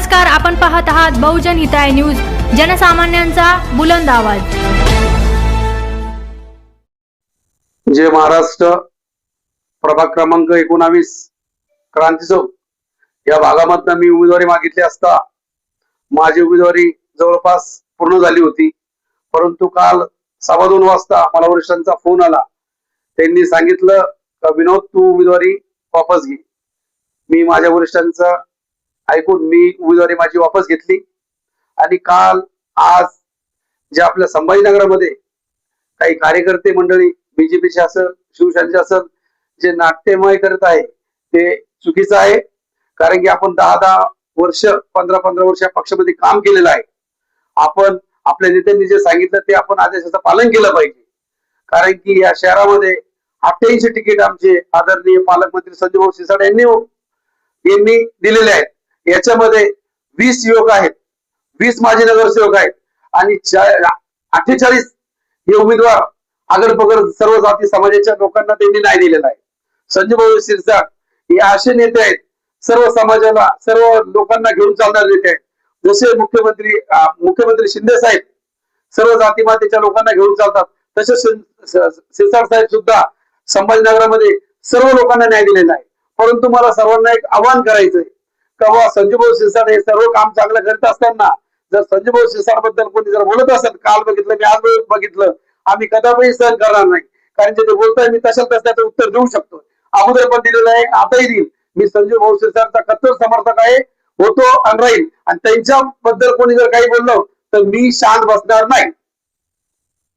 नमस्कार आपण पाहत आहात बहुजन हिताय न्यूज जनसामान्यांचा बुलंद आवाज. जे महाराष्ट्र. प्रभाग क्रमांक एकोणावीस क्रांती चौक. या भागामधनं मी उमेदवारी मागितली असता माझी उमेदवारी जवळपास पूर्ण झाली होती. परंतु काल सव्वा दोन वाजता मला वरिष्ठांचा फोन आला. त्यांनी सांगितलं विनोद तू उमेदवारी वापस घे. मी माझ्या वरिष्ठांचा ऐकून मी उमेदवारी माझी वापस घेतली. आणि काल आज जे आपल्या संभाजीनगरामध्ये काही कार्यकर्ते मंडळी बीजेपीचे असेल शिवसेनेचे असेल जे नाट्यमय करत आहे ते चुकीचं आहे. कारण की आपण दहा दहा वर्ष पंधरा पंधरा वर्ष या पक्षामध्ये काम केलेलं आहे. आपण आपल्या नेत्यांनी जे सांगितलं ते आपण आदेशाचं पालन केलं पाहिजे. कारण की या शहरामध्ये अठ्ठ्याऐंशी तिकीट आमचे आदरणीय पालकमंत्री संजय भाऊ सिसाड यांनी यांनी दिलेले आहेत. याच्यामध्ये वीस युवक आहेत. वीस माजी नगरसेवक आहेत. आणि अठ्ठेचाळीस हे उमेदवार आगड सर्व जाती समाजाच्या लोकांना त्यांनी नाही दिलेला आहे. संजय भाऊ शिरसाट हे असे नेते आहेत. सर्व समाजाला सर्व लोकांना घेऊन चालणारे नेते आहेत. जसे मुख्यमंत्री मुख्यमंत्री शिंदे साहेब सर्व जाती मातेच्या लोकांना घेऊन चालतात. तसे शिरसाट साहेब सुद्धा संभाजीनगरामध्ये सर्व लोकांना न्याय दिलेला आहे. परंतु मला सर्वांना एक आवाहन करायचंय. का संजूभाऊ भाऊ शिरसाट हे सर्व काम चांगलं करत असताना जर संजूभाऊ शिरसाटबद्दल कोणी जर बोलत असेल काल बघितलं मी आज बघितलं आम्ही कदापि सहन करणार नाही. कारण जे ते बोलताय मी तशाच त्याचं उत्तर देऊ शकतो. अगोदर पण दिलेलं आहे आताही देईल मी संजीव भाऊ शिरसाटचा कट्टर समर्थक आहे होतो आणि राहील. आणि त्यांच्या बद्दल कोणी जर काही बोललं तर मी शांत बसणार नाही.